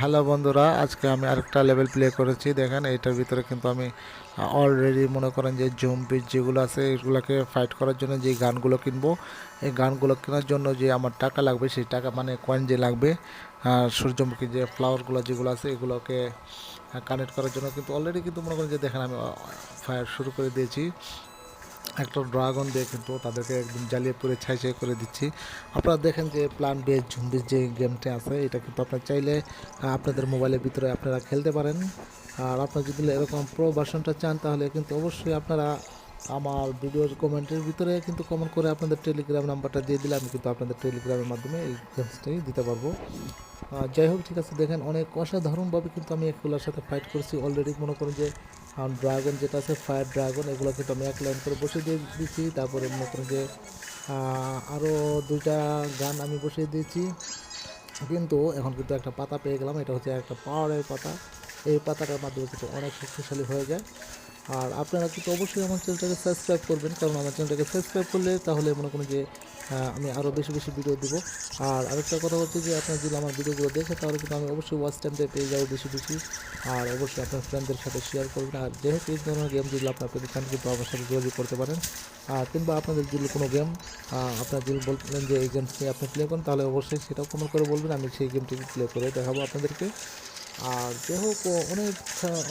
Hello বন্ধুরা, আজকে আমি আরেকটা লেভেল প্লে করেছি। দেখেন এটার ভিতরে কিন্তু আমি অলরেডি মনে করেন যে জম্পির যেগুলো আছে, এগুলোকে ফাইট করার জন্য যে গানগুলো কিনবো, এই গানগুলো কেনার জন্য যে আমার টাকা লাগবে, সেই টাকা মানে কয়েন যে লাগবে, আর সূর্যমুখী যে ফ্লাওয়ারগুলো যেগুলো আছে, এগুলোকে কানেক্ট করার জন্য কিন্তু অলরেডি কিন্তু মনে করেন যে দেখেন আমি ফায়ার শুরু করে দিয়েছি। একটা ড্রাগন দিয়ে কিন্তু তাদেরকে একদম জ্বালিয়ে পুড়ে ছাই ছাই করে দিচ্ছি। আপনারা দেখেন যে প্ল্যান বেস ঝুম্বির যে গেমটা আছে, এটা কিন্তু আপনার চাইলে আপনাদের মোবাইলের ভিতরে আপনারা খেলতে পারেন। আর আপনারা যদি এরকম প্রো ভার্সনটা চান, তাহলে কিন্তু অবশ্যই আপনারা আমার ভিডিওর কমেন্টের ভিতরে কিন্তু কমেন্ট করে আপনাদের টেলিগ্রাম নাম্বারটা দিয়ে দিলে আমি কিন্তু আপনাদের টেলিগ্রামের মাধ্যমে এই গেমসটাই দিতে পারব। যাই হোক, ঠিক আছে, দেখেন, অনেক অসাধারণভাবে কিন্তু আমি এগুলোর সাথে ফাইট করছি। অলরেডি মনে করুন যে ড্রাগন যেটা আছে ফায়ার ড্রাগন এগুলো কিন্তু আমি এক লাইন করে বসিয়ে দিয়ে দিয়েছি। তারপরে মনে করুন যে আরও দুইটা গান আমি বসিয়ে দিয়েছি। কিন্তু এখন কিন্তু একটা পাতা পেয়ে গেলাম, এটা হচ্ছে একটা পাওয়ারের পাতা। এই পাতাটার মাধ্যমে কিন্তু অনেক শক্তিশালী হয়ে যায়। আর আপনারা কিন্তু অবশ্যই আমার চ্যানেলটাকে সাবস্ক্রাইব করবেন, কারণ আমার চ্যানেলটাকে সাবস্ক্রাইব করলে তাহলে মনে করুন যে আমি আরও বেশি বেশি ভিডিও দেবো। আর আরেকটা কথা হচ্ছে যে, আপনারা যদি আমার ভিডিওগুলো দেখে তাহলে কিন্তু আমি অবশ্যই ওয়াচ টাইমটা পেয়ে যাব বেশি বেশি। আর অবশ্যই আপনার ফ্রেন্ডদের সাথে শেয়ার করবেন। আর যেহেতু এই ধরনের গেম যদি আপনার পেতে চান, কিন্তু আমার সাথে যোগাযোগ করতে পারেন। আর কিংবা আপনাদের যদি কোনো গেম আপনার যদি বললেন যে, এই নিয়ে আপনি প্লে করেন, তাহলে অবশ্যই সেটাও কমেন্ট করে বলবেন। আমি সেই গেমটি প্লে করে দেখাবো আপনাদেরকে। আর হোক অনেক,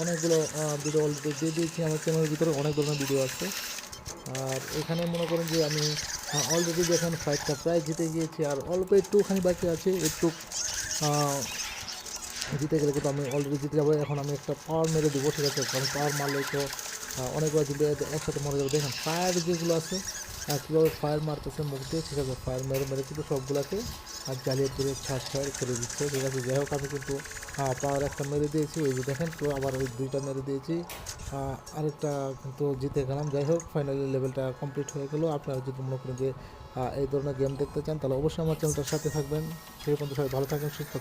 অনেকগুলো ভিডিও অলরেডি দিয়ে দিয়েছি আমার চ্যানেলের ভিতরে, অনেক ধরনের ভিডিও আছে। আর এখানে মনে করেন যে আমি অলরেডি দেখেন ফাইটটা প্রায় জিতে গিয়েছি, আর অল্প একটুখানি বাকি আছে, একটু জিতে গেলে কিন্তু আমি অলরেডি জিতে যাব। এখন আমি একটা পাওয়ার মেরে দেবো, ঠিক আছে? কারণ পাওয়ার মারলে তো অনেকবার জিতে একসাথে মরে যাবে। দেখেন ফায়ার যেগুলো আছে কীভাবে ফায়ার মারতেছে, মুখ দিয়ে আছে ফায়ার মেরে মেরে কিন্তু সবগুলোকে আর জ্বালিয়ে পুরো ছাড় ছাড় করে দিচ্ছে, ঠিক আছে। যাই হোক, আমি কিন্তু পাওয়ার একটা মেরে দিয়েছি, ওই যে দেখেন তো, আবার ওই দুইটা মেরে দিয়েছি। আরেকটা কিন্তু জিতে গেলাম। যাই হোক ফাইনালি লেভেলটা কমপ্লিট হয়ে গেলো। আপনারা যদি মনে করেন যে এই ধরনের গেম দেখতে চান, তাহলে অবশ্যই আমার চ্যানেলটার সাথে থাকবেন। সেই পর্যন্ত সবাই ভালো থাকবেন, সুস্থ থাকবেন।